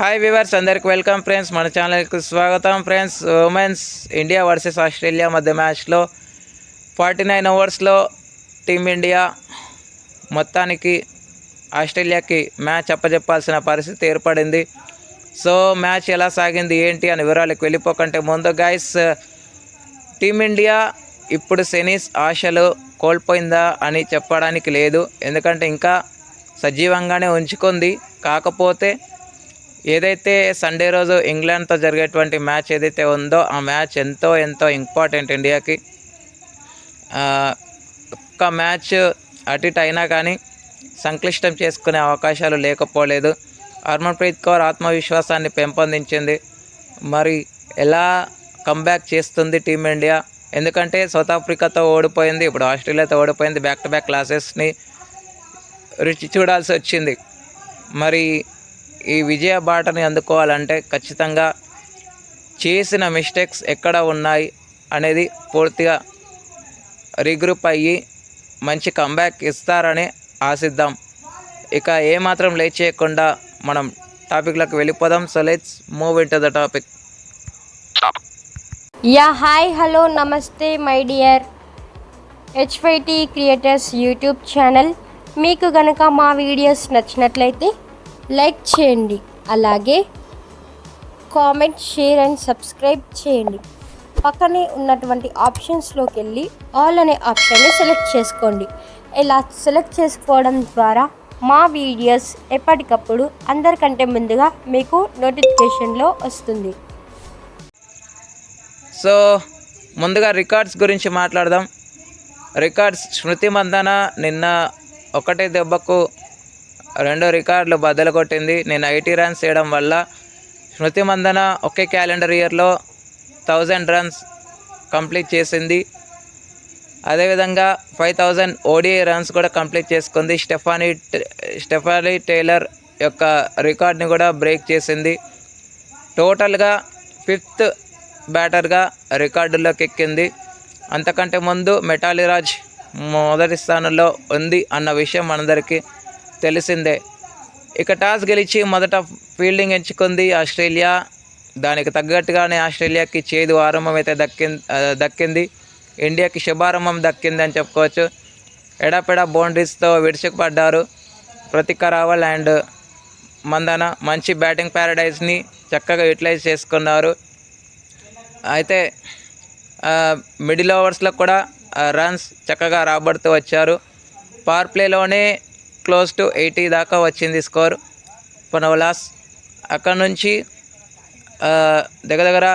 Hi viewers అందరికి welcome friends మన ఛానల్కి స్వాగతం friends women's India versus Australia మధ్య మ్యాచ్లో ఫార్టీ నైన్ ఓవర్స్లో టీమిండియా మొత్తానికి ఆస్ట్రేలియాకి మ్యాచ్ అప్పచెప్పాల్సిన పరిస్థితి ఏర్పడింది. సో మ్యాచ్ ఎలా సాగింది ఏంటి అని వివరాలకు వెళ్ళిపోకంటే ముందు గైస్ టీమిండియా ఇప్పుడు సెనీస్ ఆశలు కోల్పోయిందా అని చెప్పడానికి లేదు. ఎందుకంటే ఇంకా సజీవంగానే ఉంచుకుంది. కాకపోతే ఏదైతే సండే రోజు ఇంగ్లాండ్తో జరిగేటువంటి మ్యాచ్ ఏదైతే ఉందో ఆ మ్యాచ్ ఎంతో ఎంతో ఇంపార్టెంట్ ఇండియాకి. ఒక్క మ్యాచ్ అటు ఇటు అయినా కానీ సంక్లిష్టం చేసుకునే అవకాశాలు లేకపోలేదు. హర్మన్ప్రీత్ కౌర్ ఆత్మవిశ్వాసాన్ని పెంపొందించింది. మరి ఎలా కంబ్యాక్ చేస్తుంది టీమిండియా ఎందుకంటే సౌత్ ఆఫ్రికాతో ఓడిపోయింది ఇప్పుడు ఆస్ట్రేలియాతో ఓడిపోయింది బ్యాక్ టు బ్యాక్ క్లాసెస్ని రుచి చూడాల్సి వచ్చింది. మరి ఈ విజయ బాటని అందుకోవాలంటే ఖచ్చితంగా చేసిన మిస్టేక్స్ ఎక్కడ ఉన్నాయి అనేది పూర్తిగా రీగ్రూప్ అయ్యి మంచి కంబ్యాక్ ఇస్తారని ఆశిద్దాం. ఇక ఏమాత్రం లేట్ చేయకుండా మనం టాపిక్లకు వెళ్ళిపోదాం. So let's move in to the topic yeah hi hello namaste my dear HYT creators YouTube channel. మీకు గనుక మా వీడియోస్ నచ్చినట్లయితే లైక్ చేయండి. అలాగే కామెంట్ షేర్ అండ్ సబ్స్క్రైబ్ చేయండి. పక్కనే ఉన్నటువంటి ఆప్షన్స్లోకి వెళ్ళి ఆల్ అనే ఆప్షన్ని సెలెక్ట్ చేసుకోండి. ఇలా సెలెక్ట్ చేసుకోవడం ద్వారా మా వీడియోస్ ఎప్పటికప్పుడు అందరికంటే ముందుగా మీకు నోటిఫికేషన్లో వస్తుంది. సో ముందుగా రికార్డ్స్ గురించి మాట్లాడదాం. రికార్డ్స్ స్మృతి మందన నిన్న ఒకటే దెబ్బకు రెండు రికార్డులు బద్దలు కొట్టింది. నేను ఐటీ రన్స్ చేయడం వల్ల స్మృతి మందన ఒకే క్యాలెండర్ ఇయర్లో థౌజండ్ రన్స్ కంప్లీట్ చేసింది. అదేవిధంగా ఫైవ్ థౌజండ్ ఓడిఐ రన్స్ కూడా కంప్లీట్ చేసుకుంది. స్టెఫానీ స్టెఫానీ టైలర్ యొక్క రికార్డ్ని కూడా బ్రేక్ చేసింది. టోటల్గా ఫిఫ్త్ బ్యాటర్గా రికార్డులోకి ఎక్కింది. అంతకంటే ముందు మెటాలిరాజ్ మొదటి స్థానంలో ఉంది అన్న విషయం మనందరికీ తెలిసిందే. ఇక టాస్ గెలిచి మొదట ఫీల్డింగ్ ఎంచుకుంది ఆస్ట్రేలియా. దానికి తగ్గట్టుగానే ఆస్ట్రేలియాకి చేదు ఆరంభం అయితే దక్కింది దక్కింది. ఇండియాకి శుభారంభం దక్కింది అని చెప్పుకోవచ్చు. ఎడాపెడా బౌండరీస్తో విడుచుకుపడ్డారు ప్రతిక రావల్ అండ్ మందన. మంచి బ్యాటింగ్ ప్యారడైజ్ని చక్కగా యూటిలైజ్ చేసుకున్నారు. అయితే మిడిల్ ఓవర్స్లో కూడా రన్స్ చక్కగా రాబడుతూ వచ్చారు. పవర్ ప్లేలోనే క్లోజ్ టు ఎయిటీ దాకా వచ్చింది స్కోర్. పనవలాస్ అక్కడ నుంచి దగ్గర దగ్గర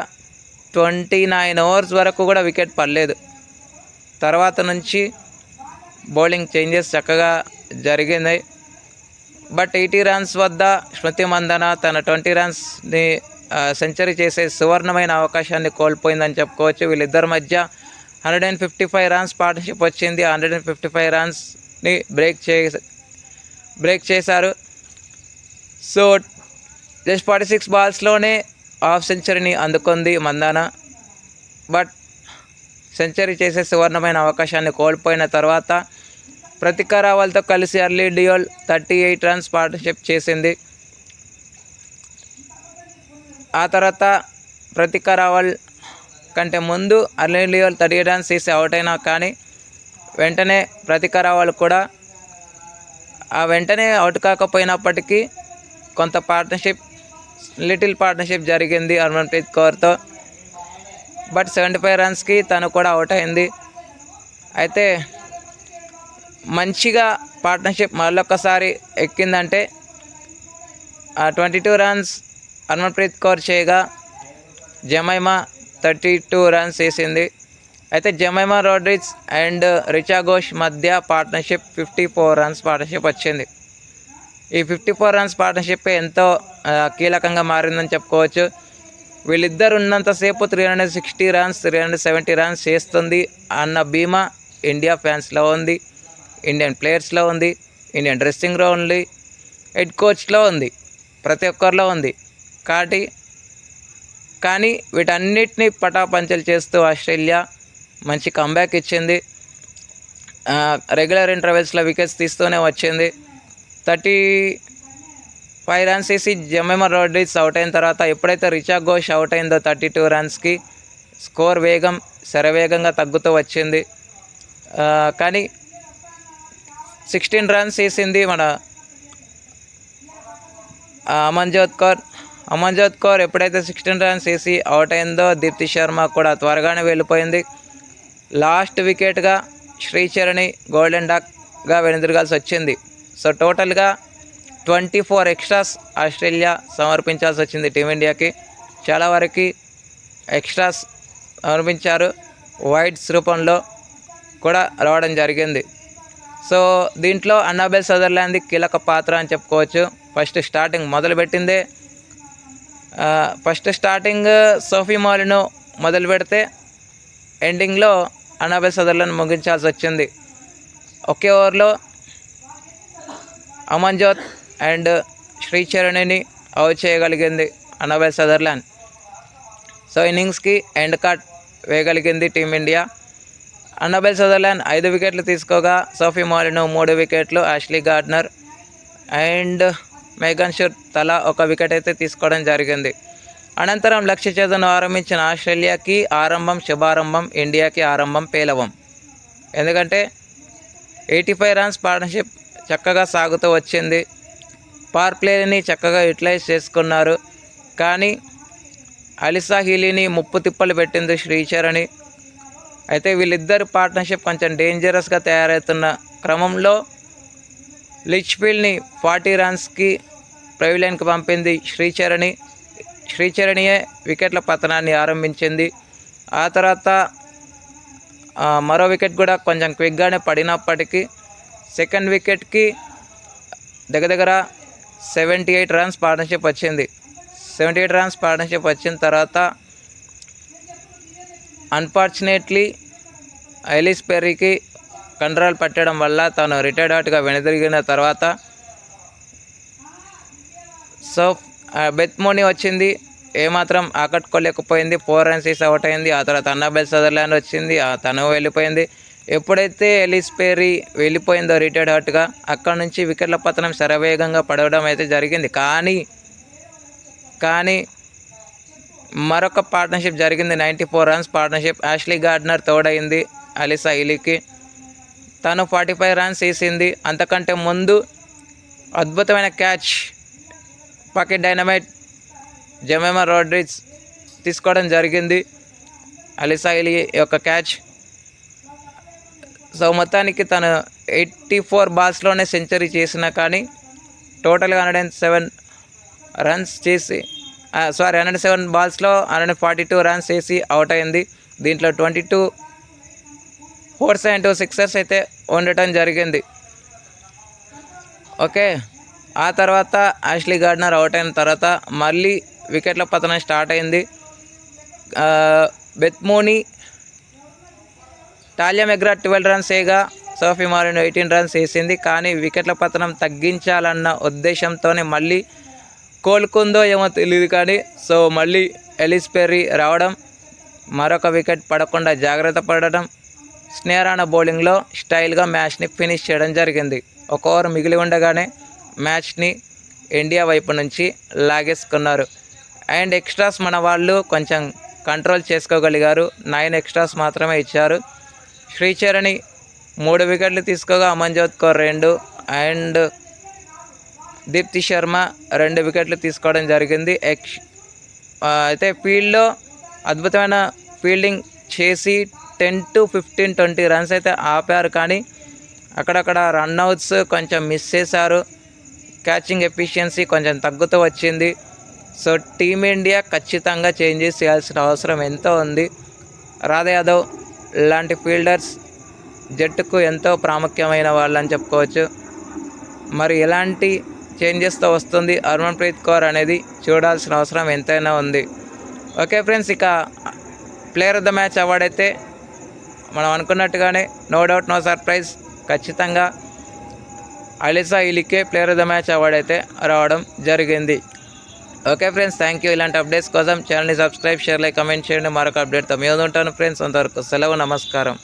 ట్వంటీ నైన్ ఓవర్స్ వరకు కూడా వికెట్ పడలేదు. తర్వాత నుంచి బౌలింగ్ చేంజెస్ చక్కగా జరిగినాయి బట్ ఎయిటీ రన్స్ వద్ద స్మృతి మందన తన ట్వంటీ రన్స్ని సెంచరీ చేసే సువర్ణమైన అవకాశాన్ని కోల్పోయిందని చెప్పుకోవచ్చు. వీళ్ళిద్దరి మధ్య hundred and fifty five runs partnership వచ్చింది. హండ్రెడ్ అండ్ ఫిఫ్టీ ఫైవ్ రన్స్ని బ్రేక్ చే బ్రేక్ చేశారు. సో జస్ట్ ఫార్టీ సిక్స్ బాల్స్లోనే హాఫ్ సెంచరీని అందుకుంది మందాన. బట్ సెంచరీ చేసే సువర్ణమైన అవకాశాన్ని కోల్పోయిన తర్వాత ప్రతిక రావాల్తో కలిసి Harleen Deol thirty eight runs partnership చేసింది. ఆ తర్వాత ప్రతిక రావల్ కంటే ముందు Harleen Deol thirty eight runs తీసి అవుట్ అయినా కానీ వెంటనే ప్రతిక రావల్ కూడా వెంటనే అవుట్ కాకపోయినప్పటికీ కొంత పార్ట్నర్షిప్ లిటిల్ పార్ట్నర్షిప్ జరిగింది హర్మన్ప్రీత్ కౌర్తో. బట్ సెవెంటీ ఫైవ్ రన్స్కి తను కూడా అవుట్ అయింది. అయితే మంచిగా పార్ట్నర్షిప్ మరొకసారి ఎక్కిందంటే twenty two runs Harmanpreet Kaur చేయగా జమైమా థర్టీ టూ రన్స్ వేసింది. అయితే జమైమా రోడ్రిక్స్ అండ్ రిచా ఘోష్ మధ్య partnership fifty four runs partnership వచ్చింది. ఈ ఫిఫ్టీ ఫోర్ రన్స్ పార్ట్నర్షిప్ ఎంతో కీలకంగా మారిందని చెప్పుకోవచ్చు. వీళ్ళిద్దరు ఉన్నంతసేపు three hundred sixty runs three hundred seventy runs చేస్తుంది అన్న బీమా ఇండియా ఫ్యాన్స్లో ఉంది ఇండియన్ ప్లేయర్స్లో ఉంది ఇండియన్ డ్రెస్సింగ్లో ఉంది హెడ్ కోచ్లో ఉంది ప్రతి ఒక్కరిలో ఉంది. కాబట్టి కానీ వీటన్నిటిని పటాపంచలు చేస్తూ ఆస్ట్రేలియా మంచి కంబ్యాక్ ఇచ్చింది. రెగ్యులర్ ఇంటర్వెల్స్లో వికెట్స్ తీస్తూనే వచ్చింది. థర్టీ ఫైవ్ రన్స్ వేసి జమేమా రోడ్రిస్ అవుట్ అయిన తర్వాత ఎప్పుడైతే రిచా ఘోష్ అవుట్ అయిందో థర్టీ టూ రన్స్కి స్కోర్ వేగం శరవేగంగా తగ్గుతూ వచ్చింది. కానీ సిక్స్టీన్ రన్స్ వేసింది మన అమన్జోత్ కౌర్. అమన్జోత్ కౌర్ ఎప్పుడైతే సిక్స్టీన్ రన్స్ వేసి అవుట్ అయిందో దీప్తి శర్మ కూడా త్వరగానే వెళ్ళిపోయింది. లాస్ట్ వికెట్గా శ్రీచరణి గోల్డెన్ డాక్గా వెనుదిరగాల్సి వచ్చింది. సో టోటల్గా ట్వంటీ ఫోర్ ఎక్స్ట్రాస్ ఆస్ట్రేలియా సమర్పించాల్సి వచ్చింది టీమిండియాకి. చాలా వరకు ఎక్స్ట్రాస్ సమర్పించారు. వైడ్స్ రూపంలో కూడా రావడం జరిగింది. సో దీంట్లో అన్నాబెల్ సదర్లాండ్ కీలక పాత్ర అని చెప్పుకోవచ్చు. ఫస్ట్ స్టార్టింగ్ మొదలుపెట్టిందే. ఫస్ట్ స్టార్టింగ్ సోఫీ మాలిను మొదలు పెడితే ఎండింగ్లో అనాభై సదర్లాండ్ ముగించాల్సి వచ్చింది. ఒకే ఓవర్లో అమన్జోత్ అండ్ శ్రీచరణిని అవుట్ చేయగలిగింది అనాభై సదర్లాండ్. సో ఇన్నింగ్స్కి ఎండ్ కట్ వేయగలిగింది టీమిండియా అన్నబెల్ సదర్లాండ్ ఐదు వికెట్లు తీసుకోగా సోఫీ మాలిను మూడు వికెట్లు యాష్లీ గార్డ్నర్ అండ్ మేఘన్ షూర్ తలా ఒక వికెట్ అయితే తీసుకోవడం జరిగింది. అనంతరం లక్ష్య చేతను ఆరంభించిన ఆస్ట్రేలియాకి ఆరంభం శుభారంభం ఇండియాకి ఆరంభం పేలవం. ఎందుకంటే ఎయిటీ ఫైవ్ రన్స్ పార్ట్నర్షిప్ చక్కగా సాగుతూ వచ్చింది. పవర్ ప్లేని చక్కగా యూటిలైజ్ చేసుకున్నారు. కానీ అలిసా హీలీని ముప్పు తిప్పలు పెట్టింది శ్రీచరణి. అయితే వీళ్ళిద్దరు పార్ట్నర్షిప్ కొంచెం డేంజరస్గా తయారవుతున్న క్రమంలో లిచ్ఫీల్డ్ని ఫార్టీ రన్స్కి ప్రవీలైన్కి పంపింది శ్రీచరణి. శ్రీచరణియే వికెట్ల పతనాన్ని ఆరంభించింది. ఆ తర్వాత మరో వికెట్ కూడా కొంచెం క్విక్గానే పడినప్పటికీ సెకండ్ వికెట్కి దగ్గర దగ్గర సెవెంటీ ఎయిట్ రన్స్ పార్ట్నర్షిప్ వచ్చింది. సెవెంటీ ఎయిట్ రన్స్ పార్ట్నర్షిప్ వచ్చిన తర్వాత అన్ఫార్చునేట్లీ ఐలిస్ పెర్రీకి కంట్రోల్ పట్టడం వల్ల తను రిటైర్డ్ అవుట్గా వెనుదిరిగిన తర్వాత సో బెత్మోని వచ్చింది. ఏమాత్రం ఆకట్టుకోలేకపోయింది. ఫోర్ రన్స్ వేసి అవుట్ అయింది. ఆ తర్వాత అన్నాబెల్ సదర్లాండ్ వచ్చింది. ఆ తను వెళ్ళిపోయింది. ఎప్పుడైతే ఎలిస్ పేరీ వెళ్ళిపోయిందో రిటైర్డ్ అవుట్గా అక్కడ నుంచి వికెట్ల పతనం శరవేగంగా పడవడం అయితే జరిగింది. కానీ కానీ మరొక పార్ట్నర్షిప్ జరిగింది. Ninety four runs partnership. Ashleigh Gardner తోడైంది Alyssa ఇలీకి. తను ఫార్టీ ఫైవ్ రన్స్ వేసింది. అంతకంటే ముందు అద్భుతమైన catch pocket dynamite Jemimah Rodrigues తీసుకోవడం జరిగింది. అలిసాయిలి యొక్క క్యాచ్. సో మొత్తానికి తను ఎయిటీ ఫోర్ బాల్స్లోనే సెంచరీ చేసినా కానీ టోటల్గా హండ్రెడ్ అండ్ సెవెన్ రన్స్ చేసి సారీ హండ్రెడ్ సెవెన్ బాల్స్లో హండ్రెడ్ ఫార్టీ టూ రన్స్ చేసి అవుట్ అయింది. దీంట్లో twenty two fours and two sixers అయితే ఉండటం జరిగింది. ఓకే. ఆ తర్వాత యాష్లీ గార్డ్నర్ అవుట్ అయిన తర్వాత మళ్ళీ వికెట్ల పతనం స్టార్ట్ అయింది. Beth Mooney Tahlia McGrath twelve runs వేయగా సోఫీ మారిన్ ఎయిటీన్ రన్స్ వేసింది. కానీ వికెట్ల పతనం తగ్గించాలన్న ఉద్దేశంతోనే మళ్ళీ కోలుకుందో ఏమో తెలియదు కానీ సో మళ్ళీ ఎలిస్ పెర్రీ రావడం మరొక వికెట్ పడకుండా జాగ్రత్త పడడం స్నేహరాణ బౌలింగ్లో స్టైల్గా మ్యాచ్ని ఫినిష్ చేయడం జరిగింది. ఒక ఓవర్ మిగిలి ఉండగానే మ్యాచ్ని ఇండియా వైపు నుంచి లాగేసుకున్నారు. అండ్ ఎక్స్ట్రాస్ మన వాళ్ళు కొంచెం కంట్రోల్ చేసుకోగలిగారు. నైన్ ఎక్స్ట్రాస్ మాత్రమే ఇచ్చారు. శ్రీచరణి మూడు వికెట్లు తీసుకోగా అమన్జోత్ కౌర్ రెండు. అండ్ దీప్తి శర్మ రెండు వికెట్లు తీసుకోవడం జరిగింది. ఎక్స్ అయితే ఫీల్డ్లో అద్భుతమైన ఫీల్డింగ్ చేసి ten to fifteen twenty runs అయితే ఆపారు. కానీ అక్కడక్కడ రన్అవుట్స్ కొంచెం మిస్ చేశారు. క్యాచింగ్ ఎఫిషియన్సీ కొంచెం తగ్గుతూ వచ్చింది. సో టీమిండియా ఖచ్చితంగా చేంజెస్ చేయాల్సిన అవసరం ఎంతో ఉంది. రాధా యాదవ్ లాంటి ఫీల్డర్స్ జట్టుకు ఎంతో ప్రాముఖ్యమైన వాళ్ళని చెప్పుకోవచ్చు. మరి ఎలాంటి చేంజెస్తో వస్తుంది? హర్మన్ప్రీత్ కౌర్ అనేది చూడాల్సిన అవసరం ఎంతైనా ఉంది. ఓకే ఫ్రెండ్స్ ఇక player of the match award అయితే మనం అనుకున్నట్టుగానే నో డౌట్ నో సర్ప్రైజ్ ఖచ్చితంగా Alyssa ఇలికే player of the match award అయితే రావడం జరిగింది. ఓకే ఫ్రెండ్స్ థ్యాంక్ యూ ఇలాంటి అప్డేట్స్ కోసం ఛానల్ని సబ్స్క్రైబ్ షేర్ లైక్ కమెంట్ చేయండి. మరొక అప్డేట్తో మీ ఉంటాను ఫ్రెండ్స్ అంతవరకు సెలవు నమస్కారం.